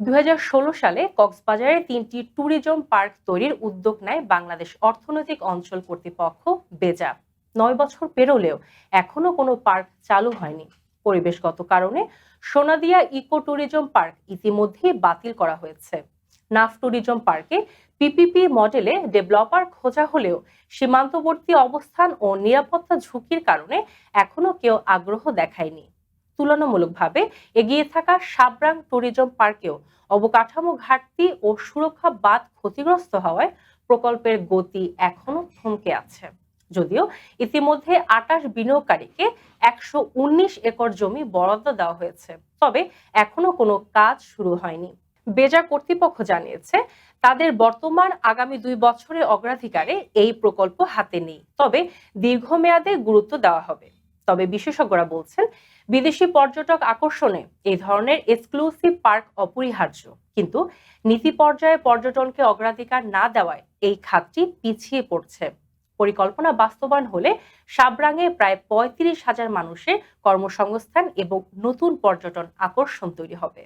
দুই হাজার ষোলো সালে কক্সবাজারে তিনটি ট্যুরিজম পার্ক তৈরির উদ্যোগ নেয় বাংলাদেশ অর্থনৈতিক অঞ্চল কর্তৃপক্ষ, বেজা। নয় বছর পেরোলেও এখনও কোনো পার্ক চালু হয়নি। পরিবেশগত কারণে সোনাদিয়া ইকো ট্যুরিজম পার্ক ইতিমধ্যেই বাতিল করা হয়েছে। নাফ ট্যুরিজম পার্কে পিপিপি মডেলে ডেভেলপার খোঁজা হলেও সীমান্তবর্তী অবস্থান ও নিরাপত্তা ঝুঁকির কারণে এখনও কেউ আগ্রহ দেখায়নি। তুলনামূলকভাবে এগিয়ে থাকা সাবরাং ট্যুরিজম পার্কেও অবকাঠামো ঘাটতি ও সুরক্ষা বাদ ক্ষতিগ্রস্ত হওয়ায় প্রকল্পের গতি এখনও থমকে আছে। যদিও ইতিমধ্যে আটাশ বিনিয়োগকারীকে একশো উনিশ একর জমি বরাদ্দ দেওয়া হয়েছে, তবে এখনও কোনো কাজ শুরু হয়নি। বেজা কর্তৃপক্ষ জানিয়েছে, তাদের বর্তমান আগামী দুই বছরের অগ্রাধিকারে এই প্রকল্প হাতে নেই, তবে দীর্ঘমেয়াদে গুরুত্ব দেওয়া হবে। তবে বিশেষজ্ঞরা বলছেন বিদেশি পর্যটক আকর্ষণে এই ধরনের এক্সক্লুসিভ পার্ক অপরিহার্য। কিন্তু নীতি পর্যায়ে পর্যটনকে অগ্রাধিকার না দেওয়ায় এই খাতটি পিছিয়ে পড়ছে। পরিকল্পনা বাস্তবায়ন হলে সাবরাঙে প্রায় পঁয়ত্রিশ হাজার মানুষের কর্মসংস্থান এবং নতুন পর্যটন আকর্ষণ তৈরি হবে।